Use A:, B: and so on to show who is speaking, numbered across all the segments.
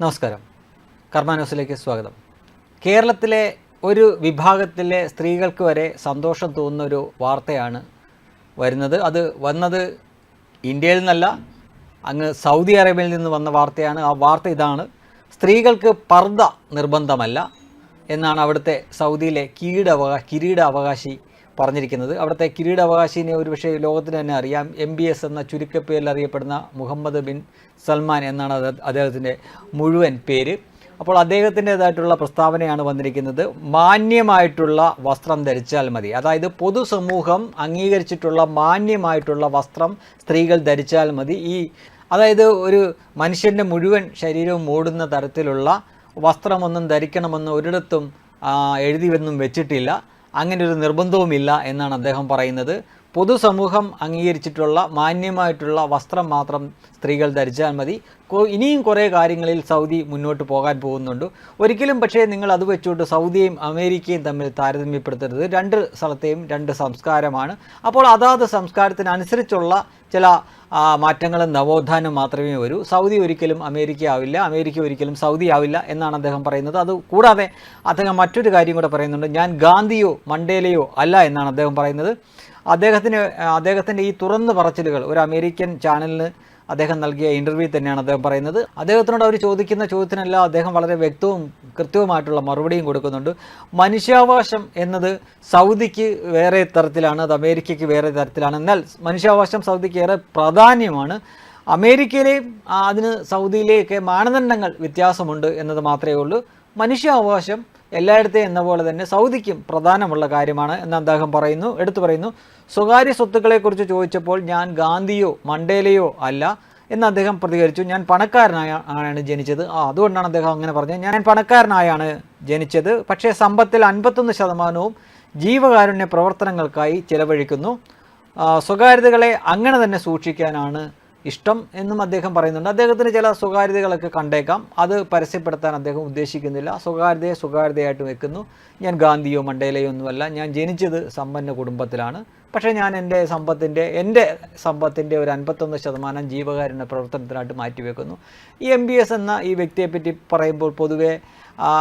A: നമസ്കാരം. കർമാനോസിലേക്ക് സ്വാഗതം. കേരളത്തിലെ ഒരു വിഭാഗത്തിലെ സ്ത്രീകൾക്ക് വരെ സന്തോഷം തോന്നുന്ന ഒരു വാർത്തയാണ് വരുന്നത്. അത് വന്നത് ഇന്ത്യയിൽ നിന്നല്ല അങ്ങ് സൗദി അറേബ്യയിൽ നിന്ന് വന്ന വാർത്തയാണ്. ആ വാർത്ത ഇതാണ് സ്ത്രീകൾക്ക് പർദ്ദ നിർബന്ധമല്ല എന്നാണ് അവിടുത്തെ സൗദിയിലെ കിരീടാവകാ കിരീടാവകാശി പറഞ്ഞിരിക്കുന്നത്. അവിടുത്തെ കിരീടാവകാശിനെ ഒരുപക്ഷെ ലോകത്തിന് തന്നെ അറിയാം. എം ബി എസ് എന്ന ചുരുക്കപ്പേരിൽ അറിയപ്പെടുന്ന മുഹമ്മദ് ബിൻ സൽമാൻ എന്നാണ് അദ്ദേഹത്തിന്റെ മുഴുവൻ പേര്. അപ്പോൾ അദ്ദേഹത്തിന്റെതായിട്ടുള്ള പ്രസ്താവനയാണ് വന്നിരിക്കുന്നത്. മാന്യമായിട്ടുള്ള വസ്ത്രം ധരിച്ചാൽ മതി. അതായത് പൊതുസമൂഹം അംഗീകരിച്ചിട്ടുള്ള മാന്യമായിട്ടുള്ള വസ്ത്രം സ്ത്രീകൾ ധരിച്ചാൽ മതി. ഈ അതായത് ഒരു മനുഷ്യന്റെ മുഴുവൻ ശരീരവും മൂടുന്ന തരത്തിലുള്ള വസ്ത്രമൊന്നും ധരിക്കണമെന്ന് ഒരിടത്തും എഴുതിയൊന്നും വെച്ചിട്ടില്ല. അങ്ങനെ ഒരു നിർബന്ധവുമില്ല എന്നാണ് അദ്ദേഹം പറയുന്നത്. പൊതുസമൂഹം അംഗീകരിച്ചിട്ടുള്ള മാന്യമായിട്ടുള്ള വസ്ത്രം മാത്രം സ്ത്രീകൾ ധരിച്ചാൽ മതി. ഇനിയും കുറേ കാര്യങ്ങളിൽ സൗദി മുന്നോട്ട് പോകാൻ പോകുന്നുണ്ട്. ഒരിക്കലും പക്ഷേ നിങ്ങൾ അത് വെച്ചുകൊണ്ട് സൗദിയും അമേരിക്കയും തമ്മിൽ താരതമ്യപ്പെടുത്തരുത്. രണ്ട് സ്ഥലത്തെയും രണ്ട് സംസ്കാരമാണ്. അപ്പോൾ അതാത് സംസ്കാരത്തിനനുസരിച്ചുള്ള ചില മാറ്റങ്ങളും നവോത്ഥാനം മാത്രമേ വരൂ. സൗദി ഒരിക്കലും അമേരിക്ക ആവില്ല അമേരിക്ക ഒരിക്കലും സൗദി ആവില്ല എന്നാണ് അദ്ദേഹം പറയുന്നത്. അത് കൂടാതെ അദ്ദേഹം മറ്റൊരു കാര്യം കൂടെ പറയുന്നുണ്ട്. ഞാൻ ഗാന്ധിയോ മണ്ടേലയോ അല്ല എന്നാണ് അദ്ദേഹം പറയുന്നത്. അദ്ദേഹത്തിന് അദ്ദേഹത്തിന്റെ ഈ തുറന്നു പറച്ചിലുകൾ ഒരു അമേരിക്കൻ ചാനലിന് അദ്ദേഹം നൽകിയ ഇന്റർവ്യൂ തന്നെയാണ് അദ്ദേഹം പറയുന്നത്. അദ്ദേഹത്തിനോട് അവർ ചോദിക്കുന്ന ചോദ്യത്തിനെല്ലാം അദ്ദേഹം വളരെ വ്യക്തവും കൃത്യവുമായിട്ടുള്ള മറുപടിയും കൊടുക്കുന്നുണ്ട്. മനുഷ്യാവകാശം എന്നത് സൗദിക്ക് വേറെ തരത്തിലാണ് അത് അമേരിക്കയ്ക്ക് വേറെ തരത്തിലാണ്. എന്നാൽ മനുഷ്യാവകാശം സൗദിക്ക് ഏറെ പ്രാധാന്യമാണ്. അമേരിക്കയിലെയും അതിന് സൗദിയിലെയൊക്കെ മാനദണ്ഡങ്ങൾ വ്യത്യാസമുണ്ട് എന്നത് മാത്രമേ ഉള്ളൂ. മനുഷ്യാവകാശം എല്ലായിടത്തെയും എന്ന പോലെ തന്നെ സൗദിക്കും പ്രധാനമുള്ള കാര്യമാണ് എന്ന് അദ്ദേഹം പറയുന്നു എടുത്തു പറയുന്നു. സ്വകാര്യ സ്വത്തുക്കളെക്കുറിച്ച് ചോദിച്ചപ്പോൾ ഞാൻ ഗാന്ധിയോ മണ്ടേലയോ അല്ല എന്ന് അദ്ദേഹം പ്രതികരിച്ചു. ഞാൻ പണക്കാരനായ ആണ് ജനിച്ചത്. ആ അതുകൊണ്ടാണ് അദ്ദേഹം അങ്ങനെ പറഞ്ഞത്. ഞാൻ പണക്കാരനായാണ് ജനിച്ചത്. പക്ഷേ സമ്പത്തിൽ അൻപത്തൊന്ന് ശതമാനവും ജീവകാരുണ്യ പ്രവർത്തനങ്ങൾക്കായി ചിലവഴിക്കുന്നു. സ്വകാര്യതകളെ അങ്ങനെ തന്നെ സൂക്ഷിക്കാനാണ് ഇഷ്ടം എന്നും അദ്ദേഹം പറയുന്നുണ്ട്. അദ്ദേഹത്തിന് ചില സ്വകാര്യതകളൊക്കെ കണ്ടേക്കാം. അത് പരസ്യപ്പെടുത്താൻ അദ്ദേഹം ഉദ്ദേശിക്കുന്നില്ല. സ്വകാര്യതയെ സ്വകാര്യതയായിട്ട് വെക്കുന്നു. ഞാൻ ഗാന്ധിയോ മണ്ടേലയോ ഒന്നുമല്ല. ഞാൻ ജനിച്ചത് സമ്പന്ന കുടുംബത്തിലാണ്. പക്ഷേ ഞാൻ എന്റെ സമ്പത്തിന്റെ എന്റെ സമ്പത്തിന്റെ ഒരു അൻപത്തൊന്ന് ശതമാനം ജീവകാരുണ്യ പ്രവർത്തനത്തിനായിട്ട് മാറ്റിവെക്കുന്നു. ഈ എം ബി എസ് എന്ന ഈ വ്യക്തിയെപ്പറ്റി പറയുമ്പോൾ പൊതുവേ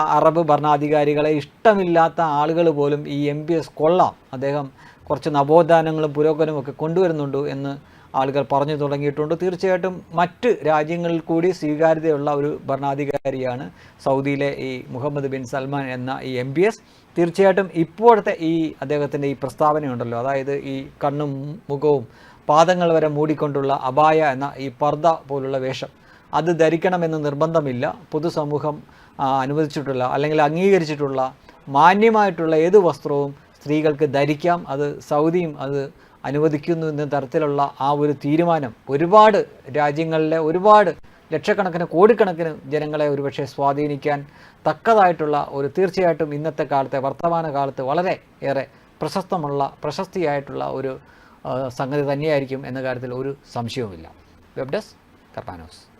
A: അറബ് ഭരണാധികാരികളെ ഇഷ്ടമില്ലാത്ത ആളുകൾ പോലും ഈ എം ബി എസ് കൊള്ളാം. അദ്ദേഹം കുറച്ച് നവോത്ഥാനങ്ങളും പുരോഗമനവും ഒക്കെ കൊണ്ടുവരുന്നുണ്ട് എന്ന് ആളുകൾ പറഞ്ഞു തുടങ്ങിയിട്ടുണ്ട്. തീർച്ചയായിട്ടും മറ്റ് രാജ്യങ്ങളിൽ കൂടി സ്വീകാര്യതയുള്ള ഒരു ഭരണാധികാരിയാണ് സൗദിയിലെ ഈ മുഹമ്മദ് ബിൻ സൽമാൻ എന്ന ഈ എം എസ് തീർച്ചയായിട്ടും ഇപ്പോഴത്തെ ഈ അദ്ദേഹത്തിന്റെ ഈ പ്രസ്താവനയുണ്ടല്ലോ. അതായത് ഈ കണ്ണും മുഖവും പാദങ്ങൾ വരെ മൂടിക്കൊണ്ടുള്ള അബായ എന്ന ഈ പർദ്ദ പോലുള്ള വേഷം. അത് ധരിക്കണമെന്ന് നിർബന്ധമില്ല. പൊതുസമൂഹം അനുവദിച്ചിട്ടുള്ള അല്ലെങ്കിൽ അംഗീകരിച്ചിട്ടുള്ള മാന്യമായിട്ടുള്ള ഏത് വസ്ത്രവും സ്ത്രീകൾക്ക് ധരിക്കാം. അത് സൗദിയും അത് അനുവദിക്കുന്നു എന്ന തരത്തിലുള്ള ആ ഒരു തീരുമാനം ഒരുപാട് രാജ്യങ്ങളിലെ ഒരുപാട് ലക്ഷക്കണക്കിന് കോടിക്കണക്കിന് ജനങ്ങളെ ഒരുപക്ഷെ സ്വാധീനിക്കാൻ തക്കതായിട്ടുള്ള ഒരു തീർച്ചയായിട്ടും ഇന്നത്തെ കാലത്തെ വർത്തമാന കാലത്ത് വളരെ ഏറെ പ്രശസ്തമുള്ള പ്രശസ്തിയായിട്ടുള്ള ഒരു സംഗതി തന്നെയായിരിക്കും എന്ന കാര്യത്തിൽ ഒരു സംശയവുമില്ല. Web desk